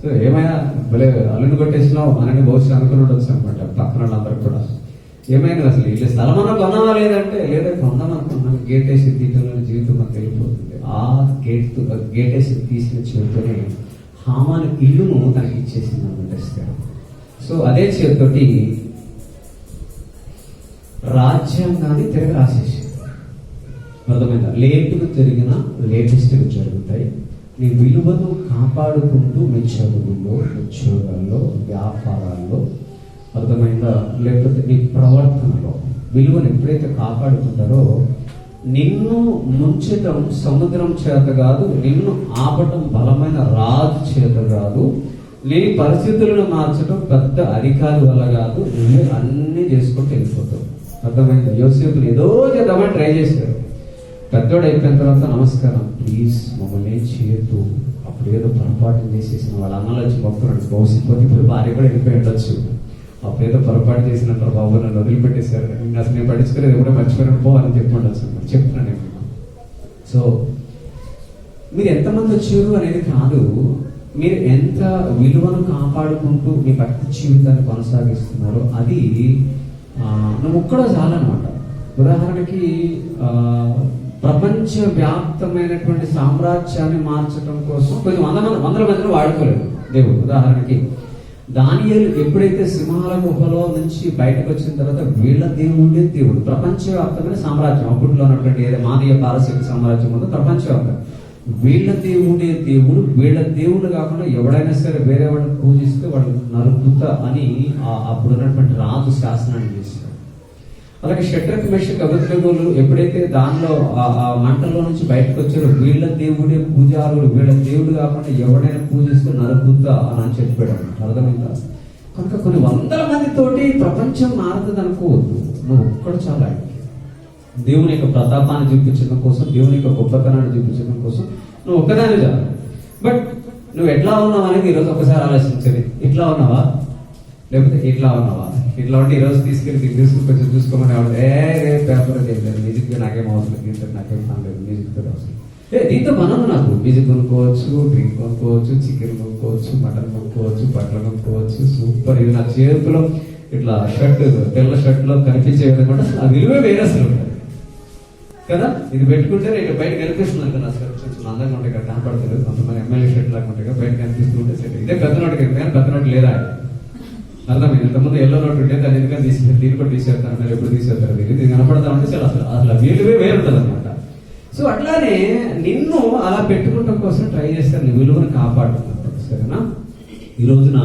So ఏమైనా భలే అల్లుని కొట్టేసినావు అని బహుశా అనుకుని ఉండొచ్చు అనమాట పక్కన వాళ్ళందరూ కూడా. ఏమైనా అసలు ఇల్లు స్థలం అన్న కొన్నావా లేదంటే లేదా కొందాం అనుకున్నాను గేట్ వేసి తీయటంలో జీవితం మనకు వెళ్ళిపోతుంది. ఆ గేట్ గేట్ వేసి తీసిన చేతితోనే హామాన్ ఇల్లును తనకి ఇచ్చేసింది అనమాట సో అదే చేతితోటి రాజ్యాంగాన్ని తిరగ రాసేసి అర్థమైందా? లేటుగా జరిగిన లేటెస్ట్గా జరుగుతాయి. నీ విలువను కాపాడుకుంటూ మీ చదువుల్లో ఉద్యోగాల్లో వ్యాపారాల్లో అర్థమైందా? లేకపోతే నీ ప్రవర్తనలో విలువను ఎప్పుడైతే కాపాడుకుంటారో నిన్ను ముంచటం సముద్రం చేత కాదు నిన్ను ఆపటం బలమైన రాజు చేత కాదు నీ పరిస్థితులను మార్చడం పెద్ద అధికారి వల్ల కాదు నువ్వే అన్నీ చేసుకుంటూ వెళ్ళిపోతావు. అర్థమైంది? యోసేపులు ఏదో చేద్దామని ట్రై చేశాడు. పెద్దోడు అయిపోయిన తర్వాత నమస్కారం. ప్లీజ్ మమ్మల్ని చేయొద్దు. అప్పుడు ఏదో పొరపాటు చేసేసిన వాళ్ళ అన్నలు వచ్చి మొక్కున్నాడు భవిష్యత్తు ఇప్పుడు భార్య కూడా వెళ్ళిపోయి ఉండొచ్చు. అప్పుడు ఏదో పొరపాటు చేసినట్టు బాబు నన్ను వదిలిపెట్టేశారు. నేను అసలు నేను పట్టించుకోలేదు. ఎప్పుడో మర్చిపోయినట్టు పో అని చెప్పి ఉండొచ్చు. చెప్తున్నాను నేను సో మీరు ఎంతమంది వచ్చారు అనేది కాదు. మీరు ఎంత విలువను కాపాడుకుంటూ మీ భక్తి జీవితాన్ని కొనసాగిస్తున్నారో అది నువ్వు ఒక్కడో చాలన్నమాట. ఉదాహరణకి ప్రపంచ వ్యాప్తమైనటువంటి సామ్రాజ్యాన్ని మార్చడం కోసం కొన్ని వంద మంది వందల మందిని వాడుకోలేదు దేవుడు. ఉదాహరణకి దానియలు ఎప్పుడైతే సింహాల గుహలో నుంచి బయటకు వచ్చిన తర్వాత వీళ్ళ దేవుడే దేవుడు. ప్రపంచవ్యాప్తమైన సామ్రాజ్యం. అప్పట్లో ఉన్నటువంటి ఏదో మాదీయ పారసీక సామ్రాజ్యం ఉందో ప్రపంచవ్యాప్తం. వీళ్ళ దేవుడే దేవుడు. వీళ్ళ దేవుడు కాకుండా ఎవడైనా సరే వేరే వాళ్ళని పూజిస్తే వాళ్ళు నరుకుత అని ఆ- అప్పుడు ఉన్నటువంటి రాజు శాసనాన్ని చేశాడు. అలాగే షట్రక్ మెషక్ అభిజ్ఞలు ఎప్పుడైతే దానిలో ఆ- మంటల్లో మంటలో నుంచి బయటకు వచ్చారో వీళ్ళ దేవుడే పూజారులు వీళ్ళ దేవుడు కాకుండా ఎవడైనా పూజిస్తే నరకుద్దా అని అని చెప్పాడు అన్నమాట. అర్థమైందా? కనుక కొన్ని వందల మందితోటి ప్రపంచం మారుతుంది అనుకోవద్దు నువ్వు ఒక్కడు చాలా దేవుని యొక్క ప్రతాపాన్ని చూపించడం కోసం దేవుని యొక్క గొప్పతనాన్ని చూపించడం కోసం నువ్వు ఒక్కదాని చాలు బట్ నువ్వు ఎట్లా ఉన్నావు అనేది ఈరోజు ఒకసారి ఆలోచించండి. ఇట్లా ఉన్నావా? లేకపోతే ఇట్లా ఉన్నావా? ఇట్లా ఉంటే ఈరోజు తీసుకెళ్ళి దీన్ని తీసుకుని కొంచెం చూసుకోమని ఆవిడ ఏ రే పేపర్ లేదు మ్యూజిక్ నాకేం అవసరం దీంతో నాకేం పని లేదు మ్యూజిక్తో అవసరం ఏ దీంతో మనం నాకు. మ్యూజిక్ కొనుక్కోవచ్చు డ్రింక్ కొనుక్కోవచ్చు చికెన్ కొనుక్కోవచ్చు మటన్ కొనుక్కోవచ్చు బట్టలు కొనుక్కోవచ్చు సూపర్. ఇది నా చేతిలో ఇట్లా షర్ట్ తెల్ల షర్ట్లో కనిపించే విధంగా ఆ విలువే వేరే అసలు కదా? ఇది పెట్టుకుంటే నేను బయట కనిపిస్తున్నాను కదా అసలు కొంచెం అందంగా ఉంటాయి కదా కనపడలేదు కొంతమంది ఎమ్మెల్యే షర్ట్ లాగా ఉంటాయి కదా బయట కనిపిస్తుంటే సరే ఇదే పెద్ద నోటు కదా పెద్ద నోటు లేదా అర్థమైంది. ఇంతకుముందు ఎల్లో నోట్ ఉంటే దాన్ని ఎందుకంటే తీసి దీన్ని కూడా తీసేస్తారు మీరు ఎప్పుడు తీసేస్తారు దీన్ని ఇది కనపడతా ఉంటే చాలా అసలు అసలు వీలువే వేరుంటుంది అనమాట సో అట్లానే నిన్ను అలా పెట్టుకుంటాం కోసం ట్రై చేస్తారు నీ విలువను కాపాడుతున్నప్పుడు సరేనా? ఈ రోజున